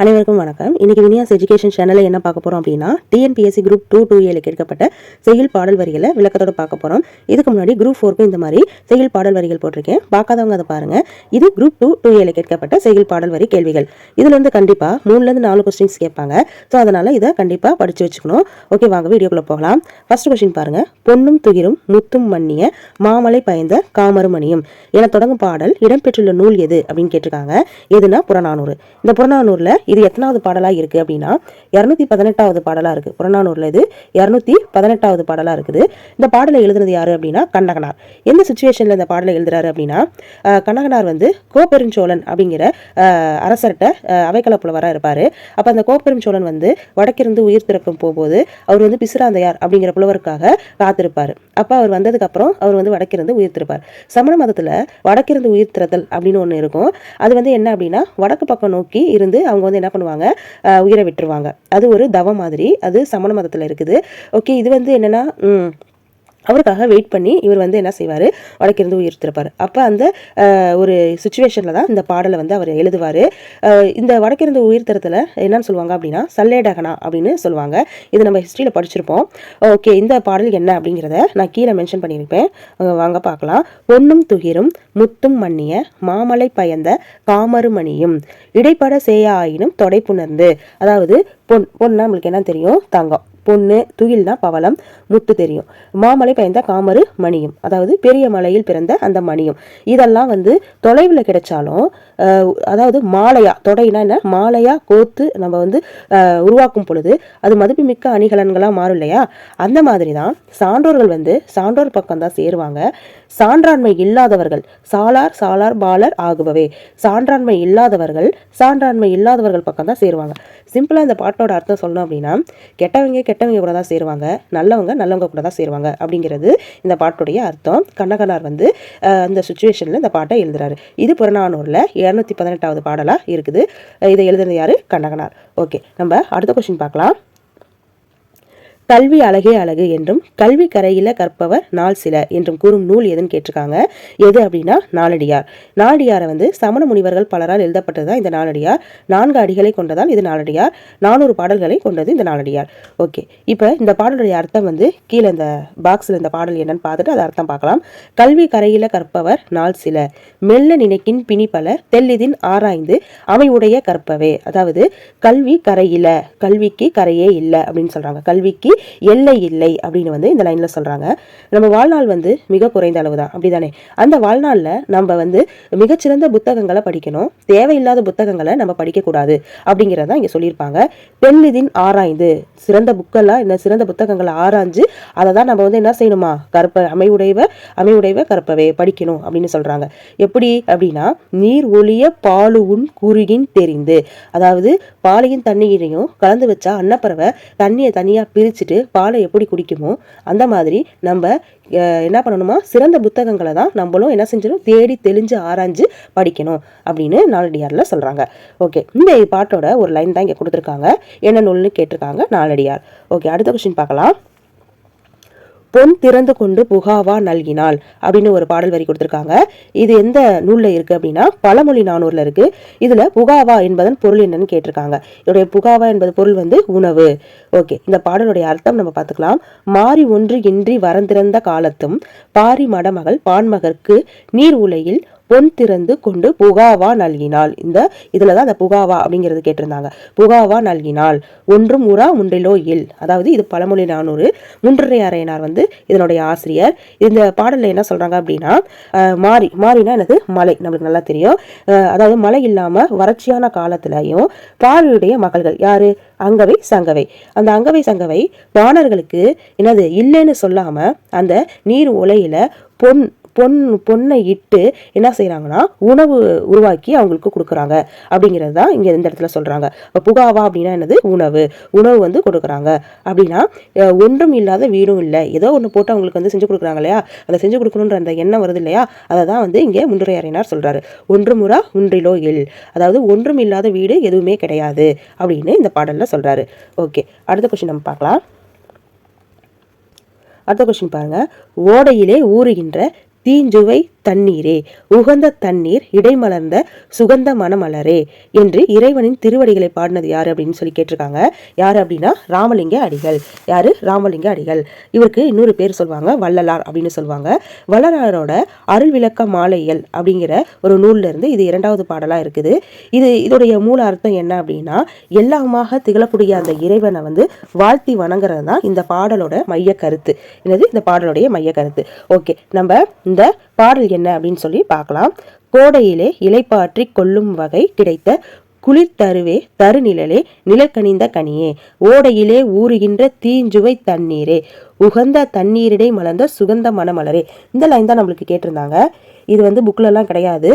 அனைவருக்கும் வணக்கம். இன்னைக்கு வினியாஸ் எஜுகேஷன் சேனலில் என்ன பார்க்க போகிறோம் அப்படின்னா டிஎன்பிஎஸ்சி குரூப் டூ டூ ஏல கேட்கப்பட்ட செயல் பாடல் வரிகளை விளக்கத்தோட பார்க்க போகிறோம் இதுக்கு முன்னாடி குரூப் ஃபோருக்கும் இந்த மாதிரி செயல் பாடல் வரிகள் போட்டிருக்கேன். பார்க்காதவங்க அதை பாருங்க. இது குரூப் டூ டூ ஏல கேட்கப்பட்ட செயல் பாடல் வரி கேள்விகள். இதுல இருந்து மூணுலேருந்து நாலு கொஸ்டின்ஸ் கேட்பாங்க. ஸோ அதனால இதை கண்டிப்பாக படித்து வச்சுக்கணும். ஓகே வாங்க வீடியோக்குள்ளே போகலாம். ஃபர்ஸ்ட் கொஸ்டின் பாருங்க. பொன்னும் துகிரும் முத்தும் மண்ணிய மாமலை பயந்த காமருமணியும். என தொடங்கும் பாடல் இடம்பெற்றுள்ள நூல் எது? அப்படின்னு கேட்டிருக்காங்க. எதுனா புறநானூறு. இந்த புறநானூரில் இது எத்தனாவது பாடலா இருக்கு அப்படின்னா இரநூத்தி பதினெட்டாவது பாடலா இருக்கு. புறநானூரில் இது இரநூத்தி பதினெட்டாவது பாடலா இருக்குது. இந்த பாடலை எழுதுனது யாரு அப்படின்னா கண்ணகனார். எந்த சுச்சுவேஷன்ல இந்த பாடலை எழுதுறாரு அப்படின்னா கண்ணகனார் வந்து கோப்பெருஞ்சோழன் அப்படிங்கிற அரசர்கிட்ட அஹ், புலவராக புலவரா இருப்பாரு. அந்த கோப்பெருஞ்சோழன் வந்து வடக்கிருந்து உயிர் திறக்கும் போகும்போது அவர் வந்து பிசுராந்தையார் அப்படிங்கிற புலவருக்காக காத்திருப்பாரு. அப்போ அவர் வந்ததுக்கப்புறம் அவர் வந்து வடக்கிருந்து உயிர் சமண மதத்தில் வடக்கிருந்து உயிர் அப்படின்னு ஒன்று இருக்கும். அது வந்து என்ன அப்படின்னா வடக்கு பக்கம் நோக்கி இருந்து அவங்க வந்து என்ன பண்ணுவாங்க? உயிரை விட்டுருவாங்க. அது ஒரு தவம் மாதிரி அது சமண மதத்தில் இருக்குது. ஓகே இது வந்து என்னென்னா அவருக்காக வெயிட் பண்ணி இவர் வந்து என்ன செய்வார்? வடக்கிருந்து உயிர் திருப்பார் அப்போ அந்த ஒரு சுச்சுவேஷனில் தான் இந்த பாடலை வந்து அவர் எழுதுவார். இந்த வடக்கிருந்து உயிர் திறத்தில் என்னன்னு சொல்லுவாங்க அப்படின்னா சல்லேடகனா அப்படின்னு சொல்லுவாங்க. இது நம்ம ஹிஸ்ட்ரியில் படிச்சிருப்போம். ஓகே இந்த பாடல் என்ன அப்படிங்கிறத நான் கீழே மென்ஷன் பண்ணியிருப்பேன். வாங்க பார்க்கலாம். பொன்னும் துகிரும் முத்தும் மண்ணிய மாமலை பயந்த காமருமணியும் இடைப்பட சேய ஆயினும் தொடை புணர்ந்து அதாவது பொன் பொண்ணு நம்மளுக்கு என்ன தெரியும்? தங்கம். பொண்ணு துயில்னா பவளம் முத்து தெரியும். மாமலை பயந்த காமரு மணியும் அதாவது பெரிய மலையில் பிறந்த அந்த மணியும். இதெல்லாம் வந்து தொலைவில் கிடைச்சாலும் அதாவது மாலையா தொடைனா என்ன? மாலையா கோத்து நம்ம வந்து உருவாக்கும் பொழுது அது மதிப்புமிக்க அணிகலன்களாக மாறும் இல்லையா? அந்த மாதிரி தான் சான்றோர்கள் வந்து சான்றோர் பக்கம் தான் சேருவாங்க. சான்றாண்மை இல்லாதவர்கள் சாலார் சாலார் பாலர் ஆகுபவே. சான்றாண்மை இல்லாதவர்கள் சான்றாண்மை இல்லாதவர்கள் பக்கம் தான் சேருவாங்க சிம்பிளாக இந்த பாட்டோட அர்த்தம் சொல்லணும் அப்படின்னா கெட்டவங்க கெட்டவங்க கூட தான் சேருவாங்க நல்லவங்க நல்லவங்க கூட தான் சேருவாங்க அப்படிங்கிறது இந்த பாட்டுடைய அர்த்தம். கண்ணகனார் வந்து அந்த சுச்சுவேஷனில் இந்த பாட்டை எழுதுறாரு. இது புறநானூரில் இரநூத்தி பதினெட்டாவது பாடலாக இருக்குது. இதை எழுதுனது யார்? கண்ணகனார். ஓகே நம்ம அடுத்த கொஸ்டின் பார்க்கலாம். கல்வி அழகே அழகு என்றும் கல்வி கரையில கற்பவர் நாள் சில என்றும் கூறும் நூல் எதுன்னு கேட்டிருக்காங்க. எது அப்படின்னா நாலடியார் நாலடியாரை வந்து சமண முனிவர்கள் பலரால் எழுதப்பட்டது தான் இந்த நாளடியார். நான்கு அடிகளை கொண்டதால் இது நாலடியார் நானூறு பாடல்களை கொண்டது இந்த நாலடியார் ஓகே. இப்போ இந்த பாடலுடைய அர்த்தம் வந்து கீழே இந்த பாக்ஸில் இந்த பாடல் என்னன்னு பார்த்துட்டு அதை அர்த்தம் பார்க்கலாம். கல்வி கரையில கற்பவர் நாள் சில. மெல்ல நினைக்கின் பிணிப்பல தெல்லிதின் ஆராய்ந்து அமைவுடைய கற்பவே. அதாவது கல்வி கரையில கல்விக்கு கரையே இல்லை அப்படின்னு சொல்றாங்க. கல்விக்கு எல்லை இல்லை அப்படின்னு வந்து இந்த லைன்ல சொல்றாங்க. நம்ம வாழ்நாள் வந்து மிக குறைந்த அளவு தான் அப்படிதானே? அந்த வாழ்நாள்ல நம்ம வந்து மிகச்சிறந்த புத்தகங்களை படிக்கணும். தேவையில்லாத புத்தகங்களை நம்ம படிக்கக்கூடாது அப்படிங்கிறத இங்க சொல்லியிருப்பாங்க. பெண்ணிதின் ஆராய்ந்து சிறந்த புக்கெல்லாம் என்ன சிறந்த புத்தகங்களை ஆராய்ஞ்சு அதை தான் நம்ம வந்து என்ன செய்யணுமா? கற்ப அமைவுடைவ அமைவுடைவ கற்பவே படிக்கணும் அப்படின்னு சொல்றாங்க. எப்படி அப்படின்னா நீர் ஒளிய பாலு உன் குறுகின் தெரிந்து. அதாவது பாலையும் தண்ணீரையும் கலந்து வச்சா அன்னப்பறவை தண்ணியை தனியாக குடிச்சிட்டு பாலை எப்படி குடிக்குமோ அந்த மாதிரி நம்ம என்ன பண்ணணுமா? சிறந்த புத்தகங்களை தான் நம்மளும் என்ன செஞ்சிடும் தேடி தெளிஞ்சு ஆராய்ஞ்சு படிக்கணும் அப்படின்னு நாலடியாரில் சொல்கிறாங்க ஓகே இந்த பாட்டோட ஒரு லைன் தான் இங்கே கொடுத்துருக்காங்க. என்ன நூல்னு கேட்டிருக்காங்க நாலடியார் ஓகே அடுத்த கொஸ்டின் பார்க்கலாம். பொன் திறந்து கொண்டு புகாவா நல்கினாள் அப்படின்னு ஒரு பாடல் வரி கொடுத்துருக்காங்க. இது எந்த நூலில் இருக்குது அப்படின்னா பழமொழி நானூரில் இருக்குது இதில் புகாவா என்பதன் பொருள் என்னன்னு கேட்டிருக்காங்க. இதோடைய புகாவா என்பது பொருள் வந்து உணவு. ஓகே இந்த பாடலுடைய அர்த்தம் நம்ம பார்த்துக்கலாம். மாறி ஒன்று இன்றி வரந்திறந்த காலத்தும் பாரி மடமகள் பான்மகற்கு நீர் உலையில் பொன் திறந்து கொண்டு புகாவா நல்கினாள். இந்த இதுல தான் அந்த புகாவா அப்படிங்கிறது கேட்டிருந்தாங்க. புகாவா நல்கினாள். ஒன்றும் உரா முன்றிலோ இல். அதாவது இது பழமொழி நானூறு. முன்றுரை அறையனார் வந்து இதனுடைய ஆசிரியர். இந்த பாடலில் என்ன சொல்றாங்க அப்படின்னா மாறி மாறினா என்னது? மலை. நம்மளுக்கு நல்லா தெரியும். அதாவது மழை இல்லாம வறட்சியான காலத்திலையும் பார்வையுடைய மகள்கள். யாரு? அங்கவை சங்கவை. அந்த அங்கவை சங்கவை வானர்களுக்கு என்னது? இல்லைன்னு சொல்லாம அந்த நீர் உலையில பொன் பொன் பொண்ணை இட்டு என்ன செய்கிறாங்கன்னா உணவு உருவாக்கி அவங்களுக்கு கொடுக்குறாங்க. அப்படிங்கிறது தான் இங்கே இந்த இடத்துல சொல்கிறாங்க இப்போ புகாவா அப்படின்னா என்னது? உணவு. உணவு வந்து கொடுக்குறாங்க. அப்படின்னா ஒன்றும் இல்லாத வீடும் இல்லை. ஏதோ ஒன்று போட்டு அவங்களுக்கு வந்து செஞ்சு கொடுக்குறாங்க இல்லையா? அதை செஞ்சு கொடுக்கணுன்ற அந்த எண்ணம் வருது இல்லையா? அதை தான் வந்து இங்கே முன்னுரை சொல்கிறாரு ஒன்று முறா ஒன்றிலோ இல். அதாவது ஒன்றும் இல்லாத வீடு எதுவுமே கிடையாது அப்படின்னு இந்த பாடலில் சொல்கிறாரு ஓகே. அடுத்த கொஸ்டின் நம்ம பார்க்கலாம். அடுத்த கொஸ்டின் பாருங்க. ஓடையிலே ஊறுகின்ற தீஞ்சுவை தண்ணீரே உகந்த தண்ணீர் இடைமலர்ந்த சுகந்த மணமலரே என்று இறைவனின் திருவடிகளை பாடினது யார் அப்படின்னு சொல்லி கேட்டிருக்காங்க. யார் அப்படின்னா ராமலிங்க அடிகள். யாரு? ராமலிங்க அடிகள். இவருக்கு இன்னொரு பேர் சொல்லுவாங்க வள்ளலார் அப்படின்னு சொல்லுவாங்க. வள்ளலாரோட அருள் விளக்க மாலையல் அப்படிங்கிற ஒரு நூல்ல இருந்து இது இரண்டாவது பாடலாக இருக்குது. இது இதோடைய மூல அர்த்தம் என்ன அப்படின்னா எல்லாமாக திகழக்கூடிய அந்த இறைவனை வந்து வாழ்த்தி வணங்குறது தான் இந்த பாடலோட மைய கருத்து. என்னது? இந்த பாடலுடைய மைய கருத்து. ஓகே நம்ம இந்த பாடல் என்ன அப்படின்னு சொல்லி பார்க்கலாம். கோடையிலே இலைப்பாற்றி கொள்ளும் வகை கிடைத்த குளிர்தருவே தருநிழலே நிலக்கணிந்த கனியே. ஓடையிலே ஊறுகின்ற தீஞ்சுவை தண்ணீரே. உகந்த தண்ணீரிடை மலர்ந்த சுகந்த மணமலரே இந்த லைன் தான் நம்மளுக்கு கேட்டிருந்தாங்க. இது வந்து புக்கிலலாம் கிடையாது.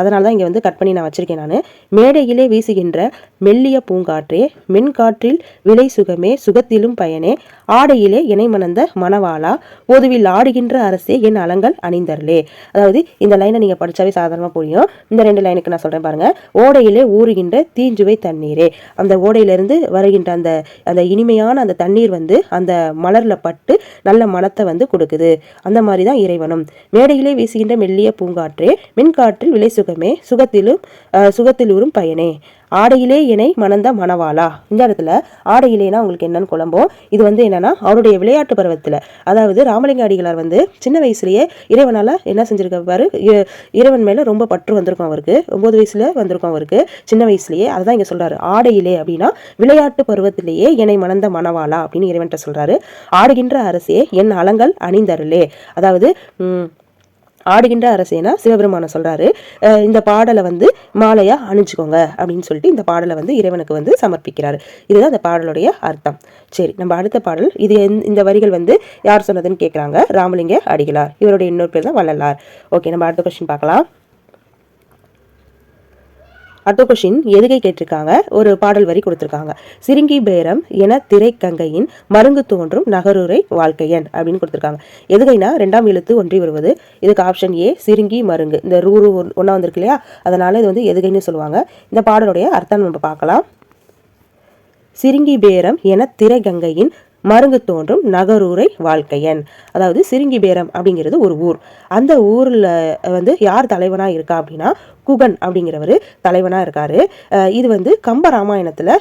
அதனால தான் இங்கே வந்து கட் பண்ணி நான் வச்சுருக்கேன் நான். மேடையிலே வீசுகின்ற மெல்லிய பூங்காற்றே மென்காற்றில் விலை சுகமே சுகத்திலும் பயனே. ஆடையிலே இணை மணந்த மணவாளா பொதுவில் ஆடுகின்ற அரசே என் அலங்கள் அணிந்தர்லே அதாவது இந்த லைனை நீங்கள் படித்தாவே சாதாரணமாக புரியும். இந்த ரெண்டு லைனுக்கு நான் சொல்கிறேன் பாருங்கள் ஓடையிலே ஊறுகின்ற தீஞ்சுவை தண்ணீரே. அந்த ஓடையிலேருந்து வருகின்ற அந்த அந்த இனிமையான அந்த தண்ணீர் வந்து அந்த மலரில் பட்டு நல்ல மனத்தை வந்து கொடுக்குது. அந்த மாதிரி தான் இறைவனும். மேடையிலே வீசுகின்ற மெல்லிய மெல்லிய பூங்காற்றே மின்காற்றில் விலை சுகமே சுகத்திலும் சுகத்திலூரும் பயனே. ஆடையிலே என்னை மணந்த மணவாளா? இந்த இடத்துல ஆடையிலேனா உங்களுக்கு என்னன்னு குழம்போ இது வந்து என்னன்னா அவருடைய விளையாட்டு பருவத்தில். அதாவது ராமலிங்க அடிகளார் வந்து சின்ன வயசுலேயே இறைவனால் என்ன செஞ்சிருக்காரு இறைவன் மேலே ரொம்ப பற்று வந்திருக்கும் அவருக்கு. ஒம்பது வயசுல வந்திருக்கும் அவருக்கு. சின்ன வயசுலேயே அதுதான் இங்கே சொல்கிறாரு ஆடையிலே அப்படின்னா விளையாட்டு பருவத்திலேயே என்னை மணந்த மணவாளா அப்படின்னு இறைவன்கிட்ட சொல்கிறாரு ஆடுகின்ற அரசே என் அலங்கள் அணிந்தருளே. அதாவது ஆடுகின்ற அரசேனா சிவபெருமான சொல்கிறாரு இந்த பாடலை வந்து மாலையாக அணிஞ்சுக்கோங்க அப்படின்னு சொல்லிட்டு இந்த பாடலை வந்து இறைவனுக்கு வந்து சமர்ப்பிக்கிறாரு. இதுதான் அந்த பாடலுடைய அர்த்தம். சரி நம்ம அடுத்த பாடல். இது இந்த வரிகள் வந்து யார் சொன்னதுன்னு கேட்குறாங்க ராமலிங்க அடிகளார். இவருடைய இன்னொரு பேர் தான் வள்ளலார். ஓகே நம்ம அடுத்த கொஸ்டின் பார்க்கலாம். அடுத்த கொஷின் எதுகை கேட்டிருக்காங்க ஒரு பாடல் வரி கொடுத்துருக்காங்க. சிறுங்கி பேரம் என திரைக்கங்கையின் மருங்கு தோன்றும் நகருரை வாழ்க்கையன் அப்படின்னு கொடுத்துருக்காங்க. எதுகைனா ரெண்டாம் எழுத்து ஒன்றி வருவது. இதுக்கு ஆப்ஷன் ஏ சிறுங்கி மருங்கு. இந்த ரூரு ஒன்றா வந்திருக்கு இல்லையா? அதனால இது வந்து எதுகைன்னு சொல்லுவாங்க. இந்த பாடலுடைய அர்த்தம் நம்ம பார்க்கலாம். சிறுங்கி பேரம் என திரைகங்கையின் மருங்கு தோன்றும் நகரூரை வாழ்க்கையன். அதாவது சிறுங்கி பேரம் அப்படிங்கிறது ஒரு ஊர். அந்த ஊரில் வந்து யார் தலைவனாக இருக்கா அப்படின்னா குகன் அப்படிங்கிறவர் தலைவனாக இருக்கார். இது வந்து கம்ப ராமாயணத்தில்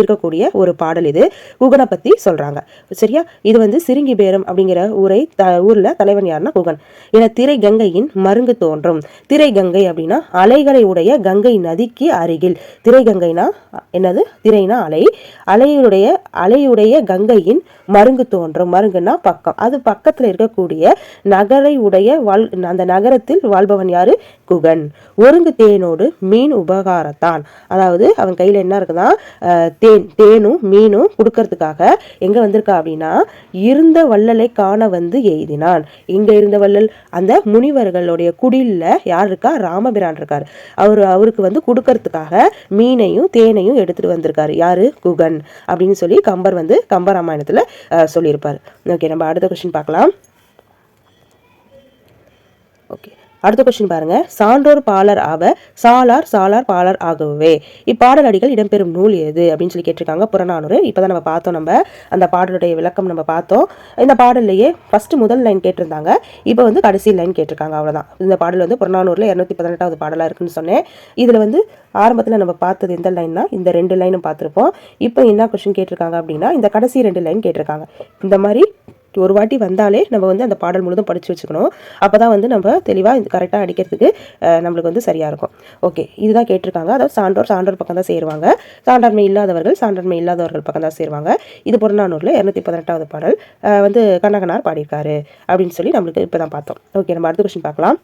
இருக்கக்கூடிய ஒரு பாடல் இது. குகனை பற்றி சொல்கிறாங்க சரியா? இது வந்து சிறுங்கி பேரம் அப்படிங்கிற ஊரை த ஊரில் தலைவன் யாருன்னா குகன். என திரை கங்கையின் மருங்கு தோன்றும். திரை கங்கை அப்படின்னா அலைகளை உடைய கங்கை நதிக்கு அருகில். திரை கங்கைனா என்னது? திரைனா அலை. அலையுடைய அலையுடைய கங்கையின் மருங்கு தோன்றும். மருங்குன்னா பக்கம். அது பக்கத்தில் இருக்கக்கூடிய நகரை உடைய வாழ் அந்த நகரத்தில் வாழ்பவன் யாரு? குகன். ஒருங்கு தேனோடு மீன் உபகாரத்தான். அதாவது அவன் கையில் என்ன இருக்குதான் தேன் தேனும் மீனும் கொடுக்கறதுக்காக எங்கே வந்திருக்கா அப்படின்னா இருந்த வள்ளலை காண வந்து எய்தினான். இங்கே இருந்த வள்ளல் அந்த முனிவர்களுடைய குடிலில் யார் இருக்கா? ராமபிரான் இருக்கார். அவர் அவருக்கு வந்து கொடுக்கறதுக்காக மீனையும் தேனையும் எடுத்துகிட்டு வந்திருக்காரு. யார்? குகன் அப்படின்னு சொல்லி கம்பர் வந்து கம்பராமாயணத்தில் சொல்லியிருப்பார். ஓகே நம்ம அடுத்த கொஸ்டின் பார்க்கலாம். ஓகே. அடுத்த கொஸ்டின் பாருங்க. சான்றோர் பாலர் ஆவ சாலார் சாலார் பாலர் ஆகவே. இப்பாடல் அடிகள் இடம்பெறும் நூல் எது? அப்படின்னு சொல்லி கேட்டிருக்காங்க புறநானூறு. இப்போதான் நம்ம பார்த்தோம் நம்ம அந்த பாடலுடைய விளக்கம் நம்ம பார்த்தோம். இந்த பாடல்லையே ஃபர்ஸ்ட் முதல் லைன் கேட்டிருந்தாங்க. இப்போ வந்து கடைசி லைன் கேட்டிருக்காங்க. அவ்வளோதான் இந்த பாடல் வந்து புறநானூரில் இரநூத்தி பதினெட்டாவது பாடலாக இருக்குன்னு சொன்னேன். இதில் வந்து ஆரம்பத்தில் நம்ம பார்த்தது எந்த லைன்னா இந்த ரெண்டு லைனும் பார்த்துருப்போம். இப்போ என்ன கொஸ்டின் கேட்டிருக்காங்க அப்படின்னா இந்த கடைசி ரெண்டு லைன் கேட்டிருக்காங்க. இந்த மாதிரி ஒரு வாட்டி வந்தாலே நம்ம வந்து அந்த பாடல் முழுதும் படித்து வச்சுக்கணும். அப்போ தான் வந்து நம்ம தெளிவாக இது கரெக்டாக அடிக்கிறதுக்கு நம்மளுக்கு வந்து சரியாக இருக்கும். ஓகே இதுதான் கேட்டிருக்காங்க. அதாவது சான்றோர் சான்றோர் பக்கம் தான் சேருவாங்க. சான்றாண்மை இல்லாதவர்கள் சான்றாண்மை இல்லாதவர்கள் பக்கம் தான் சேருவாங்க. இது புறநானூரில் இரநூத்தி பதினெட்டாவது பாடல் வந்து கண்ணகனார் பாடியிருக்காரு அப்படின்னு சொல்லி நம்மளுக்கு இப்போ தான் பார்த்தோம். ஓகே நம்ம அடுத்த கொஸ்டின் பார்க்கலாம்.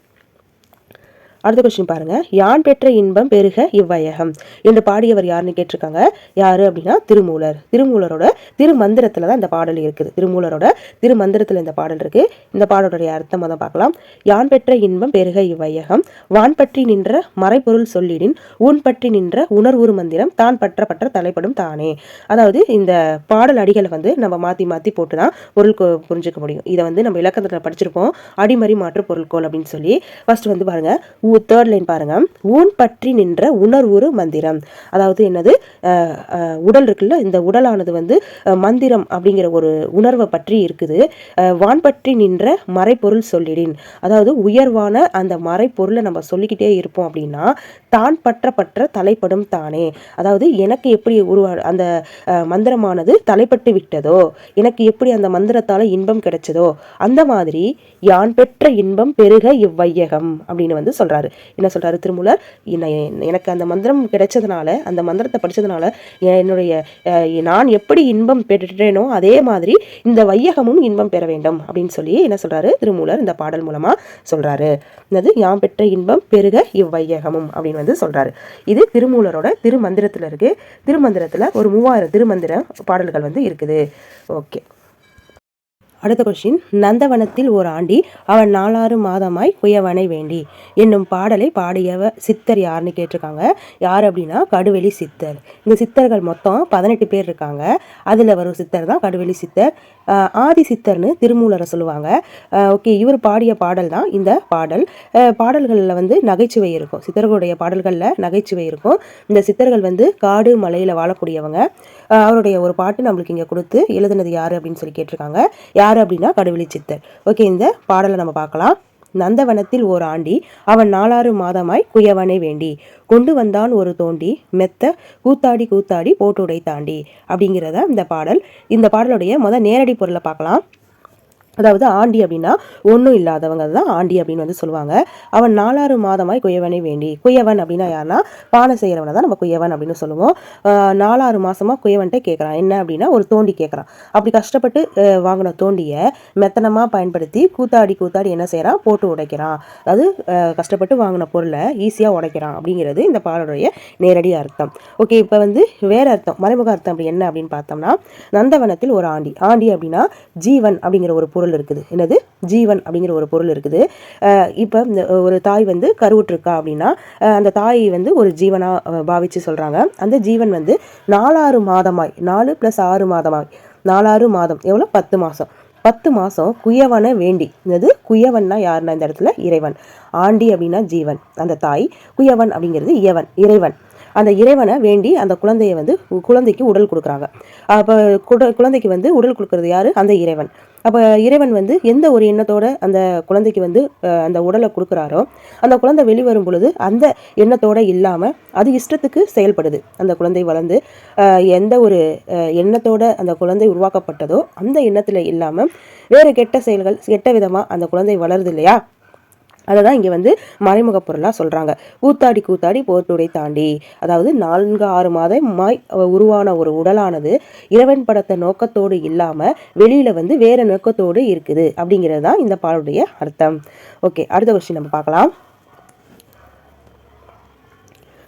அடுத்த கொஸ்டின் பாருங்க. யான் பெற்ற இன்பம் பெருக இவ்வையகம். என்று பாடியவர் யாருன்னு கேட்டிருக்காங்க. யாரு அப்படின்னா திருமூலர். திருமூலரோட திருமந்திரத்துல தான் இந்த பாடல் இருக்குது. திருமூலரோட திருமந்திரத்துல இந்த பாடல் இருக்கு. இந்த பாடலுடைய அர்த்தம் தான் பார்க்கலாம். யான் பெற்ற இன்பம் பெருக இவ்வையகம். வான் பற்றி நின்ற மறைப்பொருள் சொல்லிடின். உன் பற்றி நின்ற உணர்வுறு மந்திரம் தான் பற்ற பற்ற தலைப்படும் தானே. அதாவது இந்த பாடல் அடிகளை வந்து நம்ம மாத்தி மாத்தி போட்டு தான் பொருள் புரிஞ்சுக்க முடியும். இதை வந்து நம்ம இலக்கணத்தில் படிச்சிருப்போம். அடிமறி மாற்று பொருள்கோள் அப்படின்னு சொல்லி. ஃபர்ஸ்ட் வந்து பாருங்க. தேர்ட் லைன் பாருங்க. ஊன் பற்றி நின்ற உணர்வுறு மந்திரம். அதாவது என்னது? உடல் இருக்குல்ல இந்த உடலானது வந்து மந்திரம் அப்படிங்கிற ஒரு உணர்வை பற்றி இருக்குது. வான் பற்றி நின்ற மறைப்பொருள் சொல்லிடின். அதாவது உயர்வான அந்த மறைப்பொருளை நம்ம சொல்லிக்கிட்டே இருப்போம் அப்படின்னா தான் பற்ற பற்ற தலைப்படும் தானே. அதாவது எனக்கு எப்படி உருவா அந்த மந்திரமானது தலைப்பட்டு விட்டதோ எனக்கு எப்படி அந்த மந்திரத்தால் இன்பம் கிடைச்சதோ அந்த மாதிரி யான் பெற்ற இன்பம் பெருக இவ்வையகம் அப்படின்னு வந்து சொல்கிறாரு என்ன சொல்றாரு திருமூலர்? எனக்கு அந்த மந்திரம் கிடைச்சதுனால அந்த மந்திரத்தை படித்ததுனால என்னுடைய நான் எப்படி இன்பம் பெற்றேனோ அதே மாதிரி இந்த வையகமும் இன்பம் பெற வேண்டும் அப்படின்னு சொல்லி என்ன சொல்கிறாரு திருமூலர் இந்த பாடல் மூலமாக சொல்கிறாரு என்னது? யாம் பெற்ற இன்பம் பெருக இவ்வையகமும் அப்படின்னு வந்து சொல்கிறாரு இது திருமூலரோட திருமந்திரத்தில் இருக்குது திருமந்திரத்தில் ஒரு மூவாயிரம் திருமந்திர பாடல்கள் வந்து இருக்குது. ஓகே. அடுத்த கொஸ்டின் நந்தவனத்தில் ஓர் ஆண்டி அவன் நாலாறு மாதமாய் குயவனை வேண்டி. என்னும் பாடலை பாடியவ சித்தர் யாருன்னு கேட்டிருக்காங்க. யார் அப்படின்னா கடுவெளி சித்தர். இந்த சித்தர்கள் மொத்தம் பதினெட்டு பேர் இருக்காங்க. அதில் வரும் சித்தர் தான் கடுவெளி சித்தர். ஆதி சித்தர்னு திருமூலரை சொல்லுவாங்க. ஓகே இவர் பாடிய பாடல் தான் இந்த பாடல். பாடல்களில் வந்து நகைச்சுவை இருக்கும். சித்தர்களுடைய பாடல்களில் நகைச்சுவை இருக்கும். இந்த சித்தர்கள் வந்து காடு மலையில் வாழக்கூடியவங்க. அவருடைய ஒரு பாட்டு நம்மளுக்கு இங்கே கொடுத்து எழுதுனது யார் அப்படின்னு சொல்லி கேட்டிருக்காங்க. யார் யார் அப்படின்னா கடுவெளி சித்தர். ஓகே இந்த பாடலை நம்ம பார்க்கலாம். நந்தவனத்தில் ஓர் ஆண்டி அவன் நாலாறு மாதமாய் குயவனை வேண்டி கொண்டு வந்தான் ஒரு தோண்டி மெத்த கூத்தாடி கூத்தாடி போட்டுடை தாண்டி அப்படிங்கிறத இந்த பாடல். இந்த பாடலுடைய முத நேரடி பொருளை பார்க்கலாம். அதாவது ஆண்டி அப்படின்னா ஒன்றும் இல்லாதவங்க தான் ஆண்டி அப்படின்னு வந்து சொல்லுவாங்க. அவன் நாலாறு மாதமாய் குயவனை வேண்டி குயவன் அப்படின்னா யாருன்னா பானை செய்கிறவனை தான் நம்ம குயவன் அப்படின்னு சொல்லுவோம். நாலாறு மாதமாக குயவன்ட்டே கேட்குறான் என்ன அப்படின்னா ஒரு தோண்டி கேட்குறான் அப்படி கஷ்டப்பட்டு வாங்கின தோண்டியை மெத்தனமாக பயன்படுத்தி கூத்தாடி கூத்தாடி என்ன செய்கிறான் போட்டு உடைக்கிறான். அதாவது கஷ்டப்பட்டு வாங்கின பொருளை ஈஸியாக உடைக்கிறான் அப்படிங்கிறது இந்த பாடலுடைய நேரடி அர்த்தம். ஓகே இப்போ வந்து வேற அர்த்தம் மறைமுக அர்த்தம் அப்படி என்ன அப்படின்னு பார்த்தோம்னா நந்தவனத்தில் ஒரு ஆண்டி. ஆண்டி அப்படின்னா ஜீவன் அப்படிங்கிற ஒரு பொருள். இருக்குது. என்னது? ஜீவன் அப்படிங்கிற ஒரு பொருள் இருக்குது. இப்போ இந்த ஒரு தாய் வந்து கருவுற்றிருக்கா அப்படின்னா அந்த தாயை வந்து ஒரு ஜீவனாக பாவிச்சு சொல்கிறாங்க அந்த ஜீவன் வந்து நாலாறு மாதமாய் நாலு ப்ளஸ் ஆறு மாதமாய் நாலாறு மாதம் எவ்வளோ பத்து மாதம் பத்து மாதம் குயவனை வேண்டி என்னது? குயவன்னா யாருன்னா இந்த இடத்துல? இறைவன். ஆண்டி அப்படின்னா ஜீவன். அந்த தாய் குயவன் அப்படிங்கிறது இயவன் இறைவன். அந்த இறைவனை வேண்டி அந்த குழந்தைய வந்து குழந்தைக்கு உடல் கொடுக்குறாங்க. அப்போ குட குழந்தைக்கு வந்து உடல் கொடுக்கறது யாரு? அந்த இறைவன். அப்போ இறைவன் வந்து எந்த ஒரு எண்ணத்தோட அந்த குழந்தைக்கு வந்து அந்த உடலை கொடுக்குறாரோ அந்த குழந்தை வெளிவரும் பொழுது அந்த எண்ணத்தோட இல்லாமல் அது இஷ்டத்துக்கு செயல்படுது. அந்த குழந்தை வளர்ந்து எந்த ஒரு எண்ணத்தோட அந்த குழந்தை உருவாக்கப்பட்டதோ அந்த எண்ணத்தில் இல்லாமல் வேறு கெட்ட செயல்கள் கெட்ட விதமாக அந்த குழந்தை வளருது இல்லையா? அதை தான் இங்கே வந்து மறைமுக பொருளாக சொல்கிறாங்க கூத்தாடி கூத்தாடி போர்த்துடை தாண்டி. அதாவது நான்கு ஆறு மாதமாய் உருவான ஒரு உடலானது இறைவன் படத்த நோக்கத்தோடு இல்லாமல் வெளியில் வந்து வேறு நோக்கத்தோடு இருக்குது அப்படிங்கிறது தான் இந்த பாலுடைய அர்த்தம். ஓகே அடுத்த கொஸ்டின் நம்ம பார்க்கலாம்.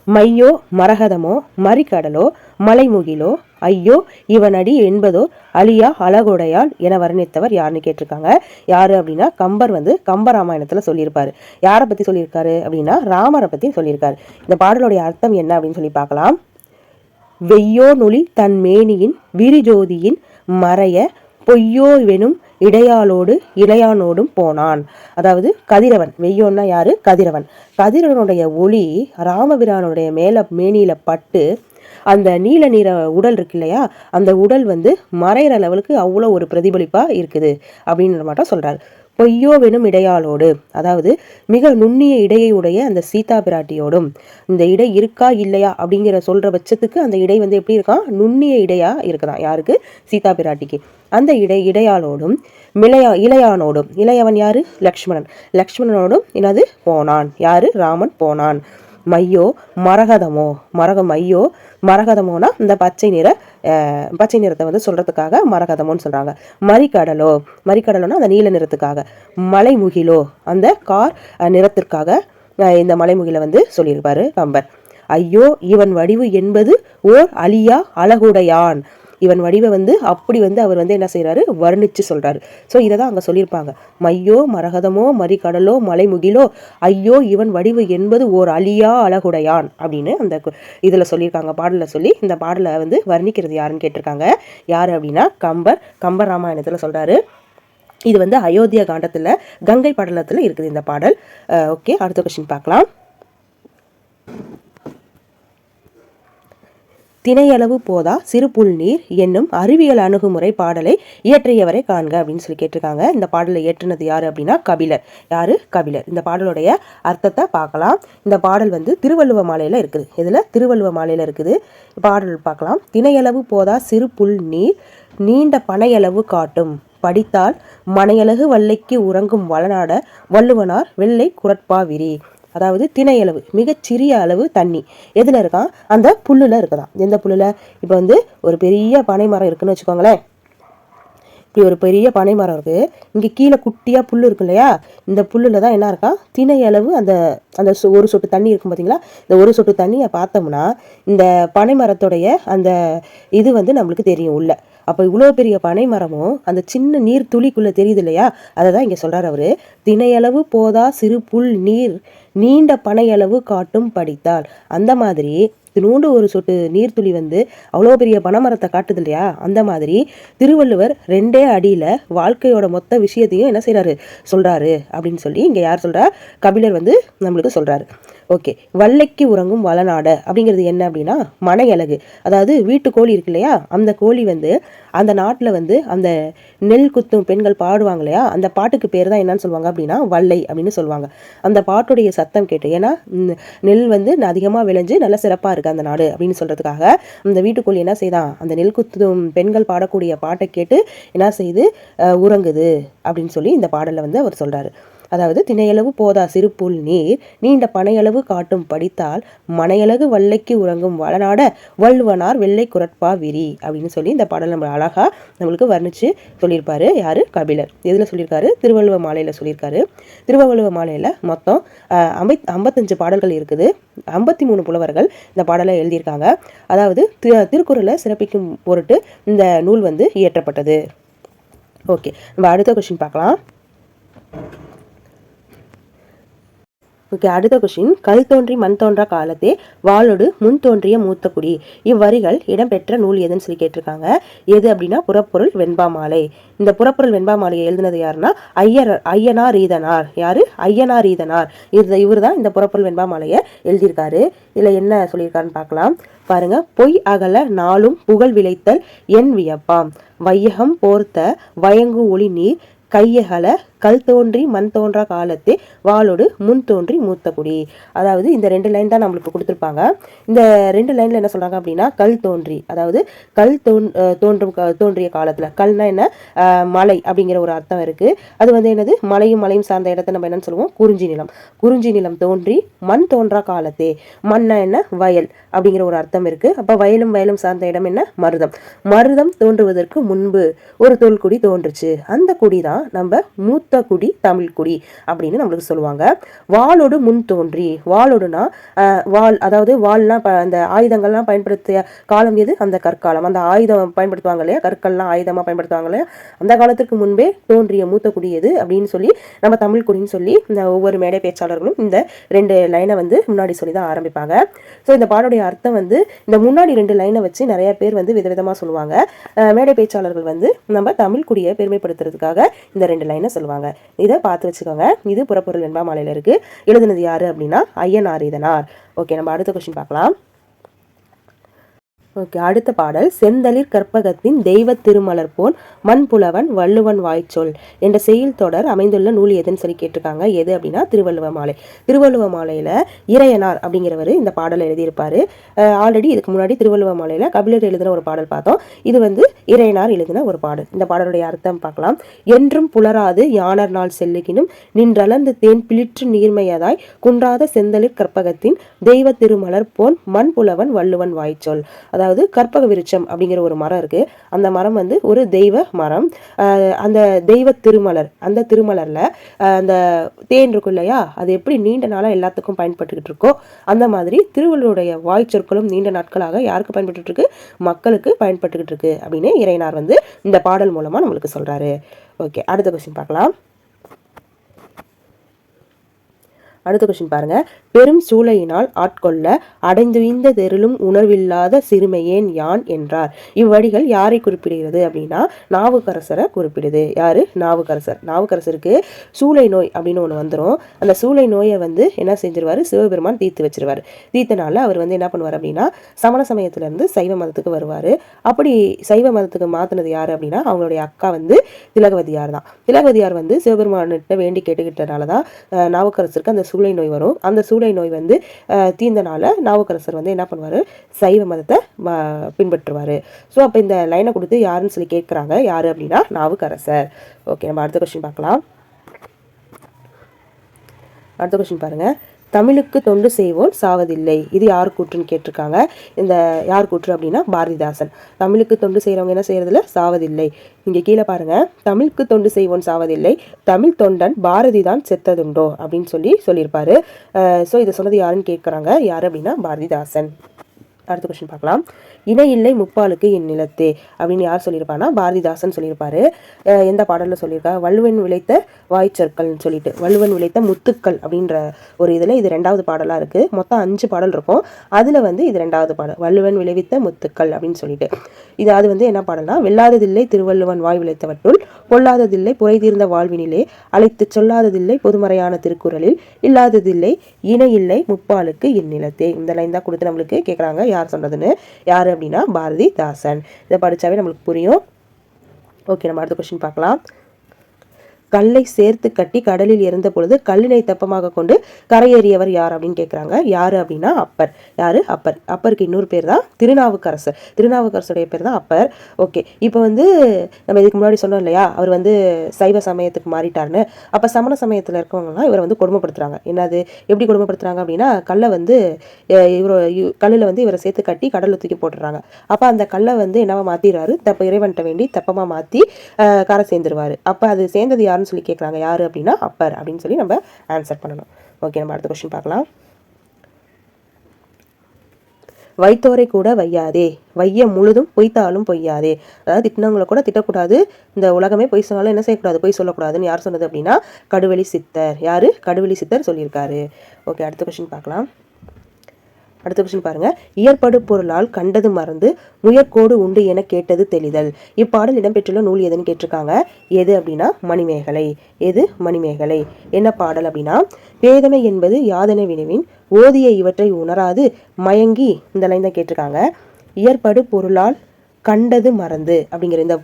மையோ மரகதமோ மறிக்கடலோ மலைமுகிலோ ஐயோ இவன் அடி என்பதோ அழியா அழகுடையாள் என வர்ணித்தவர் யாருன்னு கேட்டிருக்காங்க. யாரு அப்படின்னா கம்பர் வந்து கம்பராமாயணத்துல சொல்லியிருப்பாரு. யாரை பற்றி சொல்லியிருக்காரு அப்படின்னா ராமரை பற்றி சொல்லியிருக்காரு. இந்த பாடலுடைய அர்த்தம் என்ன அப்படின்னு சொல்லி பார்க்கலாம். வெய்யோ நொலி தன் மேனியின் விரிஜோதியின் மறைய பொய்யோ வெனும் இடையாளோடு இளையானோடும் போனான். அதாவது கதிரவன். வெய்யோன்னா யாரு? கதிரவன். கதிரவனுடைய ஒளி ராமபிரானுடைய மேல மேனியில பட்டு அந்த நீல நிற உடல் இருக்கு இல்லையா? அந்த உடல் வந்து மறையிற லெவலுக்கு அவ்வளோ ஒரு பிரதிபலிப்பா இருக்குது அப்படின்ற மாட்டம் சொல்றாரு. பொய்யோ வெனும் இடையாளோடு அதாவது மிக நுண்ணிய இடையை உடைய அந்த சீதா பிராட்டியோடும் இந்த இடை இருக்கா இல்லையா அப்படிங்கிற சொல்ற பட்சத்துக்கு அந்த இடை வந்து எப்படி இருக்கான் நுண்ணிய இடையா இருக்குதான். யாருக்கு? சீதா பிராட்டிக்கு. அந்த இடை இடையாளோடும் மிளையா இளையானோடும். இளையவன் யாரு? லக்ஷ்மணன். லக்ஷ்மணனோடும் என்னது? போனான். யாரு? ராமன் போனான். மையோ மரகதமோ? மரகம் மையோ மரகதமோனா இந்த பச்சை நிற அஹ், பச்சை நிறத்தை வந்து சொல்றதுக்காக மரகதமோன்னு சொல்றாங்க. மறிக்கடலோ மறிக்கடலோனா அந்த நீல நிறத்துக்காக. மலைமுகிலோ? அந்த கார் அஹ், நிறத்திற்காக அஹ், இந்த மலைமுகில வந்து சொல்லியிருப்பாரு கம்பர். ஐயோ இவன் வடிவு என்பது ஓர் அழியா அழகுடையான். இவன் வடிவை வந்து அப்படி வந்து அவர் வந்து என்ன செய்கிறாரு வர்ணிச்சு சொல்கிறாரு ஸோ இதை தான் அங்கே சொல்லியிருப்பாங்க. மையோ மரகதமோ மறிகடலோ மலைமுகிலோ ஐயோ இவன் வடிவு என்பது ஓர் அழியா அழகுடையான் அப்படின்னு அந்த இதில் சொல்லியிருக்காங்க. பாடலில் சொல்லி இந்த பாடலை வந்து வர்ணிக்கிறது யாருன்னு கேட்டிருக்காங்க. யார் அப்படின்னா கம்பர் கம்பர் ராமாயணத்தில் சொல்கிறாரு இது வந்து அயோத்தியா காண்டத்தில் கங்கை படலத்தில் இருக்குது இந்த பாடல். ஓகே அடுத்த கொஸ்டின் பார்க்கலாம். திணையளவு போதா சிறு புல்நீர் என்னும் அறிவியல் அணுகுமுறை பாடலை இயற்றியவரை காண்க அப்படின்னு சொல்லி கேட்டிருக்காங்க. இந்த பாடலை இயற்றினது யார் அப்படின்னா கபிலர். யார்? கபிலர். இந்த பாடலுடைய அர்த்தத்தை பார்க்கலாம். இந்த பாடல் வந்து திருவள்ளுவ மாலையில் இருக்குது. இதில் திருவள்ளுவ மாலையில் இருக்குது. பாடல் பார்க்கலாம். திணையளவு போதா சிறு புல் நீர் நீண்ட பனையளவு காட்டும். படித்தால் மனையழகு வல்லைக்கு உறங்கும் வளநாட வள்ளுவனார் வெள்ளை குரட்பாவிரி. அதாவது திணையளவு மிகச்சிறிய அளவு தண்ணி. எதில் இருக்கான் அந்த புல்லில் இருக்குதான். எந்த புல்லில்? இப்போ வந்து ஒரு பெரிய பனை மரம் இருக்குன்னு வச்சுக்கோங்களேன். இப்படி ஒரு பெரிய பனை மரம் இருக்குது இங்கே கீழே குட்டியாக புல் இருக்கு இல்லையா? இந்த புல்லில் தான் என்ன இருக்கா? திணை அளவு அந்த அந்த ஒரு சொட்டு தண்ணி இருக்கும் பார்த்தீங்களா இந்த ஒரு சொட்டு தண்ணியை பார்த்தோம்னா இந்த பனை மரத்துடைய அந்த இது வந்து நம்மளுக்கு தெரியும் உள்ள. அப்போ இவ்வளோ பெரிய பனை மரமும் அந்த சின்ன நீர் துளிக்குள்ளே தெரியுது இல்லையா அதை தான் இங்கே சொல்கிறார் அவர். தினையளவு போதா சிறு புல் நீர் நீண்ட பனையளவு காட்டும் படித்தால். அந்த மாதிரி தினூண்டு ஒரு சொட்டு நீர்த்துளி வந்து அவ்வளோ பெரிய பனைமரத்தை காட்டுது இல்லையா அந்த மாதிரி திருவள்ளுவர் ரெண்டே அடியில் வாழ்க்கையோட மொத்த விஷயத்தையும் என்ன செய்கிறாரு சொல்கிறாரு அப்படின்னு சொல்லி இங்கே யார் சொல்கிறா கபிலர் வந்து நம்மளுக்கு சொல்கிறாரு ஓகே வல்லைக்கு உறங்கும் வளநாடு. அப்படிங்கிறது என்ன அப்படின்னா மனையலகு அதாவது வீட்டு கோழி இருக்கு இல்லையா? அந்த கோழி வந்து அந்த நாட்டில் வந்து அந்த நெல் குத்தும் பெண்கள் பாடுவாங்க இல்லையா? அந்த பாட்டுக்கு பேர் தான் என்னன்னு சொல்லுவாங்க அப்படின்னா வல்லை அப்படின்னு சொல்லுவாங்க. அந்த பாட்டுடைய சத்தம் கேட்டு ஏன்னா நெல் வந்து அதிகமாக விளைஞ்சு நல்ல சிறப்பாக இருக்குது அந்த நாடு அப்படின்னு சொல்கிறதுக்காக அந்த வீட்டுக்கோழி என்ன செய்தான் அந்த நெல் குத்தும் பெண்கள் பாடக்கூடிய பாட்டை கேட்டு என்ன செய்து உறங்குது அப்படின்னு சொல்லி இந்த பாடலில் வந்து அவர் சொல்கிறாரு அதாவது திணையளவு போதா சிறுப்புல் நீர் நீண்ட பனையளவு காட்டும் படித்தால் மனையளவு வல்லைக்கு உறங்கும் வளநாட வள்ளுவனார் வெள்ளை குரட்பா விரி அப்படின்னு சொல்லி இந்த பாடல் நம்ம அழகாக நம்மளுக்கு வர்ணித்து சொல்லியிருப்பாரு. யாரு? கபிலர். எதில் சொல்லியிருக்காரு? திருவள்ளுவ மாலையில் சொல்லியிருக்காரு. திருவள்ளுவ மாலையில் மொத்தம் ஐம்பத் ஐம்பத்தஞ்சு பாடல்கள் இருக்குது. ஐம்பத்தி மூணு புலவர்கள் இந்த பாடலை எழுதியிருக்காங்க. அதாவது திருக்குறளை சிறப்பிக்கும் பொருட்டு இந்த நூல் வந்து இயற்றப்பட்டது. ஓகே. நம்ம அடுத்த கொஷின் பார்க்கலாம். ஓகே அடுத்த கொஷின் கல் தோன்றி மண் தோன்றா காலத்தே வாளோடு முன் தோன்றிய மூத்த குடி. இவ்வரிகள் இடம்பெற்ற நூல் எதுன்னு சொல்லி கேட்டிருக்காங்க. எது அப்படின்னா புறப்பொருள் வெண்பா மாலை இந்த புறப்பொருள் வெண்பா மாலையை எழுதினது யாருன்னா ஐயர் ஐயனார் ரீதனார் யாரு? ஐயனார் ரீதனார் இது இவர் தான் இந்த புறப்பொருள் வெண்பா மாலையை எழுதியிருக்காரு. இதில் என்ன சொல்லியிருக்காருன்னு பார்க்கலாம். பாருங்க பொய் அகல நாளும் புகழ் விளைத்தல் என் வியப்பாம். வையகம் போர்த்த வயங்கு ஒளி நீர் கையகல கல் தோன்றி மண் தோன்றா காலத்தே வாளோடு முன் தோன்றி மூத்த குடி. அதாவது இந்த ரெண்டு லைன் தான் நம்மளுக்கு கொடுத்துருப்பாங்க. இந்த ரெண்டு லைனில் என்ன சொல்கிறாங்க அப்படின்னா கல் தோன்றி. அதாவது கல் தோன் தோன்றும் தோன்றிய காலத்தில். கல்னா என்ன? மலை அப்படிங்கிற ஒரு அர்த்தம் இருக்குது அது வந்து என்னது? மலையும் மலையும் சார்ந்த இடத்த நம்ம என்னன்னு சொல்லுவோம்? குறிஞ்சி நிலம். குறிஞ்சி நிலம் தோன்றி மண் தோன்றா காலத்தே. மண்ணா என்ன? வயல் அப்படிங்கிற ஒரு அர்த்தம் இருக்குது அப்போ வயலும் வயலும் சார்ந்த இடம் என்ன? மருதம். மருதம் தோன்றுவதற்கு முன்பு ஒரு தொல்குடி தோன்றுச்சு. அந்த குடி தான் நம்ம மூத்த குடி தமிழ் குடி அப்படின்னு நம்மளுக்கு சொல்லுவாங்க. வாளோடு முன் தோன்றி வாளோடுனா வாள் அதாவது வாள்லாம் அந்த ஆயுதங்கள்லாம் பயன்படுத்திய காலம் எது? அந்த கற்காலம். அந்த ஆயுதம் பயன்படுத்துவாங்க இல்லையா? கற்கள்லாம் ஆயுதமாக பயன்படுத்துவாங்க இல்லையா? அந்த காலத்துக்கு முன்பே தோன்றிய மூத்த குடி எது? அப்படின்னு சொல்லி நம்ம தமிழ் குடின்னு சொல்லி இந்த ஒவ்வொரு மேடை பேச்சாளர்களும் இந்த ரெண்டு லைனை வந்து முன்னாடி சொல்லி தான் ஆரம்பிப்பாங்க. ஸோ இந்த பாடோடைய அர்த்தம் வந்து இந்த முன்னாடி ரெண்டு லைனை வச்சு நிறைய பேர் வந்து விதவிதமாக சொல்லுவாங்க. மேடை பேச்சாளர்கள் வந்து நம்ம தமிழ் குடியை பெருமைப்படுத்துறதுக்காக இந்த ரெண்டு லைனை சொல்லுவாங்க. இதை பார்த்து வச்சுக்கோங்க. இது புறப்பொருள் வெண்பா மாலையில் இருக்குது எழுதுனது யார் அப்படின்னா ஐயனார் இதனார். ஓகே நம்ம அடுத்த கொஸ்டின் பார்க்கலாம். ஓகே அடுத்த பாடல். செந்தளிர் கற்பகத்தின் தெய்வ திருமலர் போன் மண்புலவன் வள்ளுவன் வாய்ச்சொல் என்ற செயல் தொடர் அமைந்துள்ள நூல் எதுன்னு சொல்லி கேட்டிருக்காங்க. எது அப்படின்னா திருவள்ளுவ மாலை. திருவள்ளுவ மாலையில் இறையனார் அப்படிங்கிறவர் இந்த பாடல் எழுதியிருப்பார். ஆல்ரெடி இதுக்கு முன்னாடி திருவள்ளுவ மாலையில் கபிலர் எழுதின ஒரு பாடல் பார்த்தோம். இது வந்து இறையனார் எழுதின ஒரு பாடல். இந்த பாடலுடைய அர்த்தம் பார்க்கலாம். என்றும் புலராது யானர் நாள் செல்லுகினும் நின்றளர்ந்து தேன் பிளிற்று நீர்மையதாய் குன்றாத செந்தளிர் கற்பகத்தின் தெய்வ திருமலர் போன் மண்புலவன் வள்ளுவன் வாய்ச்சொல். அதாவது அதாவது கற்பக விருட்சம் அப்படிங்கிற ஒரு மரம் இருக்கு. அந்த மரம் வந்து ஒரு தெய்வ மரம். அந்த தெய்வ திருமலர் அந்த திருமலர்ல அந்த தேன் இருக்கும் இல்லையா? அது எப்படி நீண்ட நாளாக எல்லாத்துக்கும் பயன்பட்டுக்கிட்டு இருக்கோ அந்த மாதிரி திருவள்ளுவருடைய வாய் சொற்களும் நீண்ட நாட்களாக யாருக்கு பயன்பட்டு இருக்கு? மக்களுக்கு பயன்பட்டுக்கிட்டு இருக்கு அப்படின்னு இறைனார் வந்து இந்த பாடல் மூலமா நம்மளுக்கு சொல்றாரு. ஓகே அடுத்த கொஸ்டின் பார்க்கலாம். அடுத்த கொஸ்டின் பாருங்க. பெரும் சூளையினால் ஆட்கொள்ள அடைந்துய்ந்த தெருளும் உணர்வில்லாத சிறுமையேன் யான் என்றார். இவ்வடிகள் யாரை குறிப்பிடுகிறது அப்படின்னா நாவுக்கரசரை குறிப்பிடுது. யாரு? நாவுக்கரசர். நாவுக்கரசருக்கு சூளை நோய் அப்படின்னு ஒன்று வந்துடும் அந்த சூளை நோயை வந்து என்ன செஞ்சிருவாரு? சிவபெருமான் தீர்த்து வச்சிருவார். தீர்த்தனால அவர் வந்து என்ன பண்ணுவார் அப்படின்னா சமண சமயத்துலேருந்து சைவ மதத்துக்கு வருவார். அப்படி சைவ மதத்துக்கு மாத்தினது யார் அப்படின்னா அவங்களுடைய அக்கா வந்து திலகவதியார் தான். திலகவதியார் வந்து சிவபெருமான்கிட்ட வேண்டி கேட்டுக்கிட்டனால தான் நாவுக்கரசருக்கு அந்த சூளை நோய் வரும். அந்த சூளை நோய் வந்து அஹ், தீர்ந்தனால நாவுக்கரசர் வந்து என்ன பண்ணுவார்? சைவ மதத்தை ம- பின்பற்றுவார். ஸோ அப்போ இந்த லைனை கொடுத்து யாருன்னு சொல்லி கேட்குறாங்க? யார் அப்படின்னா நாவுக்கரசர். ஓகே நம்ம அடுத்த கொஸ்டின் பார்க்கலாம். அடுத்த கொஸ்டின் பாருங்கள் தமிழுக்கு தொண்டு செய்வோம் சாவதில்லை. இது யார் கூற்றுன்னு கேட்டிருக்காங்க. இந்த யார் கூற்று அப்படின்னா பாரதிதாசன். தமிழுக்கு தொண்டு செய்கிறவங்க என்ன செய்யறதில்ல சாவதில்லை. இங்கே கீழே பாருங்க. தமிழுக்கு தொண்டு செய்வோன் சாவதில்லை. தமிழ் தொண்டன் பாரதி தான் செத்ததுண்டோ அப்படின்னு சொல்லி சொல்லியிருப்பாரு. ஸோ இதை சொன்னது யாருன்னு கேட்குறாங்க யார் அப்படின்னா பாரதிதாசன். அடுத்த கொஸ்டின் பார்க்கலாம். இணையில்லை முப்பாலுக்கு என் நிலத்தே அப்படின்னு யார் சொல்லியிருப்பான்னா பாரதிதாசன் சொல்லியிருப்பாரு. அஹ் எந்த பாடலில் சொல்லியிருக்கா? வள்ளுவன் விளைத்த வாய்ச்சொற்கள்னு சொல்லிட்டு. வள்ளுவன் விளைத்த முத்துக்கள் அப்படின்ற ஒரு இதில் இது ரெண்டாவது பாடலாக இருக்குது மொத்தம் அஞ்சு பாடல் இருக்கும். அதில் வந்து இது ரெண்டாவது பாடல். வள்ளுவன் விளைவித்த முத்துக்கள் அப்படின்னு சொல்லிட்டு. இது அது வந்து என்ன பாடல்னா வெல்லாததில்லை திருவள்ளுவன் வாய் விளைத்தவற்றுள் பொல்லாததில்லை புரைதீர்ந்த வாழ்வினிலே அழைத்து சொல்லாததில்லை பொதுமறையான திருக்குறளில் இல்லாததில்லை இணையில்லை இல்லை முப்பாலுக்கு இந்நிலத்தே இந்த லைன் தான் கொடுத்து நம்மளுக்கு கேட்குறாங்க யார் சொன்னதுன்னு யார்? அப்படின்னா பாரதிதாசன் இதை படிச்சாவே நம்மளுக்கு புரியும். ஓகே நம்ம அடுத்த கொஸ்டின் பார்க்கலாம். கல்லை சேர்த்து கட்டி கடலில் இருந்த பொழுது கல்லினை தெப்பமாக கொண்டு கரையேறியவர் யார் அப்படின்னு கேட்குறாங்க யார் அப்படின்னா அப்பர். யார்? அப்பர். அப்பருக்கு இன்னொரு பேர் தான் திருநாவுக்கரசர் திருநாவுக்கரசருடைய பேர் தான் அப்பர். ஓகே. இப்போ வந்து நம்ம இதுக்கு முன்னாடி சொன்னோம் இல்லையா? அவர் வந்து சைவ சமயத்துக்கு மாறிட்டார்னு அப்போ சமண சமயத்தில் இருக்கவங்கலாம் இவரை வந்து கொடுமைப்படுத்துறாங்க. என்னது? எப்படி கொடுமைப்படுத்துறாங்க அப்படின்னா கல்லை வந்து இவரோ கல்லில் வந்து இவரை சேர்த்து கட்டி கடலில் தூக்கி போட்டுறாங்க. அப்போ அந்த கல்லை வந்து என்னவா மாற்றிடுறாரு தப்ப இறைவன்கிட்ட வேண்டி தப்பமாக மாற்றி கரை சேர்ந்துருவார். அப்போ அது சேர்ந்தது யாருன்னு சொல்லி கேட்குறாங்க யார் அப்படின்னா அப்பர் அப்படின்னு சொல்லி நம்ம ஆன்சர் பண்ணணும். ஓகே நம்ம அடுத்த கொஸ்டின் பார்க்கலாம். வைத்தோரை கூட வையாதே. வைய முழுதும் பொய்த்தாலும் பொய்யாதே. அதாவது திட்டினவங்களை கூட திட்டக்கூடாது. இந்த உலகமே பொய் சொன்னாலும் என்ன செய்யக்கூடாது? பொய் சொல்லக்கூடாதுன்னு யார் சொன்னது அப்படின்னா கடுவெளி சித்தர். யார்? கடுவெளி சித்தர் சொல்லியிருக்காரு. ஓகே அடுத்த கொஸ்டின் பார்க்கலாம். அடுத்த கொஸ்டின் பாருங்க. இயற்படு பொருளால் கண்டது மறந்து முயற்கோடு உண்டு என கேட்டது தெளிதல். இப்பாடல் இடம்பெற்றுள்ள நூல் எதுன்னு கேட்டிருக்காங்க. எது அப்படின்னா மணிமேகலை. எது மணிமேகலை? என்ன பாடல் அப்படின்னா வேதனை என்பது யாதனை வினைவின் ஓதிய இவற்றை உணராது மயங்கி இந்த லைன் தான் கேட்டிருக்காங்க. இயற்படு பொருளால் கண்டது மறந்து அப்படிங்கிற இந்த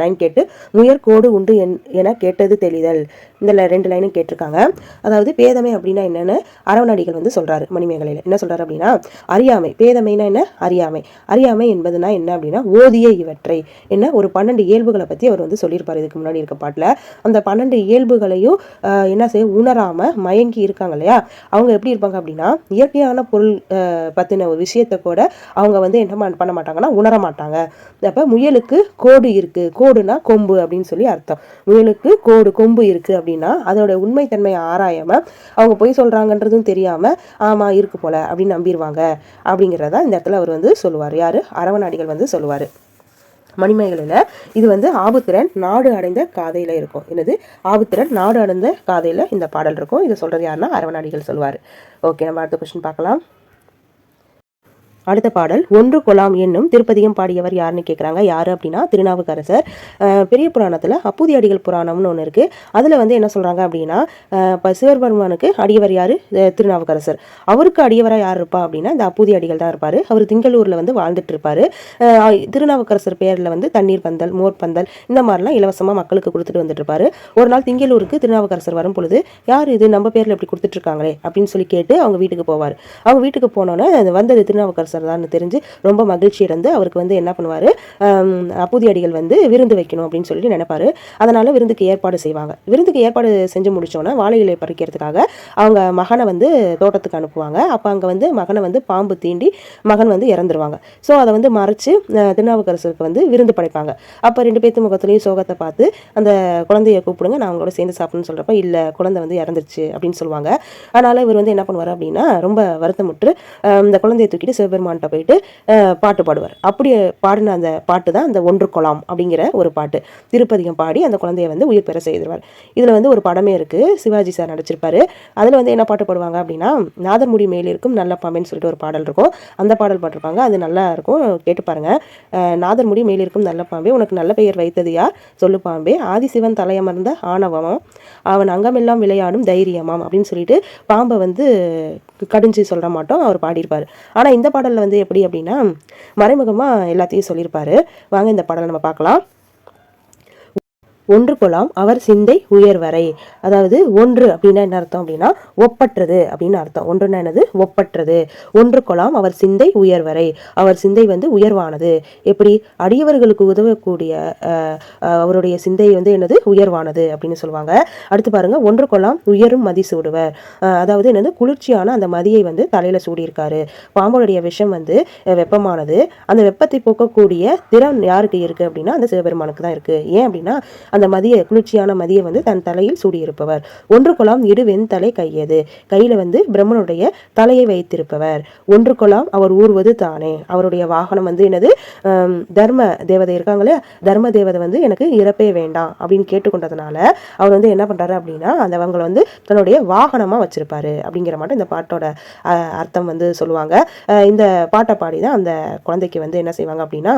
லைன் கேட்டு முயற்கோடு உண்டு என் என கேட்டது தெளிதல். இந்த ரெண்டு லைனும் கேட்டிருக்காங்க. அதாவது பேதமை அப்படின்னா என்னென்னு அரவணடிகள் வந்து சொல்கிறாரு மணிமேகலையில். என்ன சொல்கிறார் அப்படின்னா அறியாமை. பேதமைனா என்ன? அறியாமை. அறியாமை என்பதுனா என்ன அப்படின்னா ஓதிய இவற்றை. என்ன? ஒரு பன்னெண்டு இயல்புகளை பற்றி அவர் வந்து சொல்லியிருப்பார். இதுக்கு முன்னாடி இருக்க பாட்டில். அந்த பன்னெண்டு இயல்புகளையும் என்ன செய்ய உணராமல் மயங்கி இருக்காங்க இல்லையா? அவங்க எப்படி இருப்பாங்க அப்படின்னா இயற்கையான பொருள் பற்றின ஒரு விஷயத்தை கூட அவங்க வந்து என்ன பண்ண- மாட்டாங்கன்னா உணர மாட்டாங்க. அப்போ முயலுக்கு கோடு இருக்குது கோடுனா கொம்பு அப்படின்னு சொல்லி அர்த்தம். முயலுக்கு கோடு கொம்பு இருக்குது அப்படின்னா அதோட உண்மைத்தன்மையை ஆராயாமல் அவங்க பொய் சொல்கிறாங்கன்றதும் தெரியாமல் ஆமாம் இருக்கு போல அப்படின்னு நம்பிடுவாங்க அப்படிங்கிறத இந்த இடத்துல அவர் வந்து சொல்லுவார். யார்? அரவணாடிகள் வந்து சொல்லுவார். மணிமேகலையில் இது வந்து ஆபுத்திரன் நாடு அடைந்த காதையில் இருக்கும். என்னது? ஆபுத்திரன் நாடு அடைந்த காதையில் இந்த பாடல் இருக்கும். இதை சொல்கிறது யாருன்னா அரவணாடிகள் சொல்லுவார். ஓகே நம்ம அடுத்த கொஸ்டின் பார்க்கலாம். அடுத்த பாடல் ஒன்று கொலாம் என்னும் திருப்பதியம் பாடியவர் யாருன்னு கேட்குறாங்க யார் அப்படின்னா திருநாவுக்கரசர். பெரிய புராணத்தில் அப்பூதி அடிகள் புராணம்னு ஒன்று இருக்குது அதில் வந்து என்ன சொல்கிறாங்க அப்படின்னா இப்போ சிவபெருமானுக்கு அடியவர் யார்? திருநாவுக்கரசர். அவருக்கு அடியவராக யார் இருப்பா அப்படின்னா இந்த அப்பூதி அடிகள் தான் இருப்பார். அவர் திங்களூரில் வந்து வாழ்ந்துட்டு இருப்பார் திருநாவுக்கரசர் பேரில் வந்து தண்ணீர் பந்தல் மோர் பந்தல் இந்த மாதிரிலாம் இலவசமாக மக்களுக்கு கொடுத்துட்டு வந்துட்டு ஒரு நாள் திங்களூருக்கு திருநாவுக்கரசர் வரும் பொழுது யார் இது? நம்ம பேரில் இப்படி கொடுத்துட்டு இருக்காங்களே அப்படின்னு சொல்லி கேட்டு அவங்க வீட்டுக்கு போவார். அவங்க வீட்டுக்கு போனோன்னே அது வந்தது திருநாவுக்கரசர் தான் தெரிஞ்சு ரொம்ப மகிழ்ச்சி அடைந்து அவருக்கு வந்து என்ன பண்ணுவார்? அப்பூதி அடிகள் வந்து விருந்து வைக்கணும் அப்படின்னு சொல்லிட்டு நினைப்பாரு. அதனால் விருந்துக்கு ஏற்பாடு செய்வாங்க. விருந்துக்கு ஏற்பாடு செஞ்சு முடித்தோன்னா வாழை இலை பறிக்கிறதுக்காக அவங்க மகனை வந்து தோட்டத்துக்கு அனுப்புவாங்க. அப்போ அங்கே வந்து மகனை வந்து பாம்பு தீண்டி மகன் வந்து இறந்துருவாங்க. ஸோ அதை வந்து மறைச்சு திருநாவுக்கரசருக்கு வந்து விருந்து படைப்பாங்க. அப்போ ரெண்டு பேர்த்து முகத்துலேயும் சோகத்தை பார்த்து அந்த குழந்தைய கூப்பிடுங்க நான் அவங்களோட சேர்ந்து சாப்பிடணும்னு சொல்கிறப்ப இல்லை குழந்தை வந்து இறந்துருச்சு அப்படின்னு சொல்லுவாங்க. அதனால் இவர் வந்து என்ன பண்ணுவார் அப்படின்னா ரொம்ப வருத்தமுற்று இந்த குழந்தையை தூக்கிட்டு சிவபெருமான் சிவபெருமான்கிட்ட போயிட்டு பாட்டு பாடுவார். அப்படி பாடின அந்த பாட்டு தான் அந்த ஒன்று கொலாம் அப்படிங்கிற ஒரு பாட்டு. திருப்பதிகம் பாடி அந்த குழந்தைய வந்து உயிர் பெற செய்திருவார். இதில் வந்து ஒரு படமே இருக்குது சிவாஜி சார் நடிச்சிருப்பாரு. அதில் வந்து என்ன பாட்டு பாடுவாங்க அப்படின்னா நாதர்முடி மேலிருக்கும் நல்ல பாம்பேன்னு சொல்லிட்டு ஒரு பாடல் இருக்கும். அந்த பாடல் பாட்டிருப்பாங்க. அது நல்லா இருக்கும். கேட்டு பாருங்க. நாதர்முடி மேல் இருக்கும் நல்ல பாம்பே. உனக்கு நல்ல பெயர் வைத்தது யார்? சொல்லு பாம்பே. ஆதிசிவன் தலையமர்ந்த ஆணவமாம். அவன் அங்கமெல்லாம் விளையாடும் தைரியமாம். அப்படின்னு சொல்லிட்டு பாம்பை வந்து கடிஞ்சு சொல்ல மாட்டோம் அவர் பாடியிருப்பார். ஆனால் இந்த பாடலில் வந்து எப்படி அப்படின்னா மறைமுகமாக எல்லாத்தையும் சொல்லியிருப்பாரு. வாங்க இந்த பாடலை நம்ம பார்க்கலாம். ஒன்று கொலாம் அவர் சிந்தை உயர்வரை. அதாவது ஒன்று அப்படின்னா என்ன அர்த்தம் அப்படின்னா ஒப்பற்றது அப்படின்னு அர்த்தம். ஒன்றுன்னா என்னது? ஒப்பற்றது. ஒன்று கொலாம் அவர் சிந்தை உயர்வரை. அவர் சிந்தை வந்து உயர்வானது. எப்படி? அடியவர்களுக்கு உதவக்கூடிய அவருடைய சிந்தை வந்து என்னது? உயர்வானது அப்படின்னு சொல்லுவாங்க. அடுத்து பாருங்க ஒன்று கொலாம் உயரும் மதி சூடுவர். அஹ், அதாவது என்னது? குளிர்ச்சியான அந்த மதியை வந்து தலையில சூடியிருக்காரு. பாம்போடைய விஷம் வந்து வெப்பமானது. அந்த வெப்பத்தை போக்கக்கூடிய திறன் யாருக்கு இருக்கு அப்படின்னா அந்த சிவபெருமானுக்கு தான் இருக்கு. ஏன் அப்படின்னா அந்த மதிய குளிர்ச்சியான மதியை வந்து தன் தலையில் சூடியிருப்பவர். ஒன்று கொலாம் இரு வெண்தலை கையது. கையில வந்து பிரம்மனுடைய தலையை வைத்திருப்பவர். ஒன்று கொலாம் அவர் ஊர்வது தானே. அவருடைய வாகனம் வந்து என்னது? தர்ம தேவதை இருக்காங்க இல்லையா? தர்ம தேவதை வந்து எனக்கு இறப்பே வேண்டாம் அப்படின்னு கேட்டுக்கொண்டதுனால அவர் வந்து என்ன பண்றாரு அப்படின்னா அந்த அவங்களை வந்து தன்னுடைய வாகனமா வச்சிருப்பாரு அப்படிங்கிற மட்டும் இந்த பாட்டோட அர்த்தம் வந்து சொல்லுவாங்க. இந்த பாட்டை பாடி தான் அந்த குழந்தைக்கு வந்து என்ன செய்வாங்க அப்படின்னா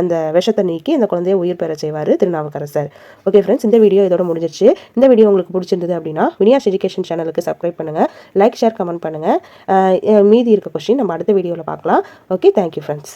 அந்த விஷத்தை நீக்கி அந்த குழந்தைய உயிர் பெற செய்வார் திருநாவுக்கரசர். ஓகே ஃப்ரெண்ட்ஸ் இந்த வீடியோ இதோட முடிஞ்சிருச்சு. இந்த வீடியோ உங்களுக்கு பிடிச்சிருந்தது அப்படின்னா வினியாஸ் எஜுகேஷன் சேனலுக்கு சப்ஸ்கிரைப் பண்ணுங்கள் லைக் ஷேர் கமெண்ட் பண்ணுங்கள் மீதி இருக்க கொஸ்டின் நம்ம அடுத்த வீடியோவில் பார்க்கலாம். Okay thank you friends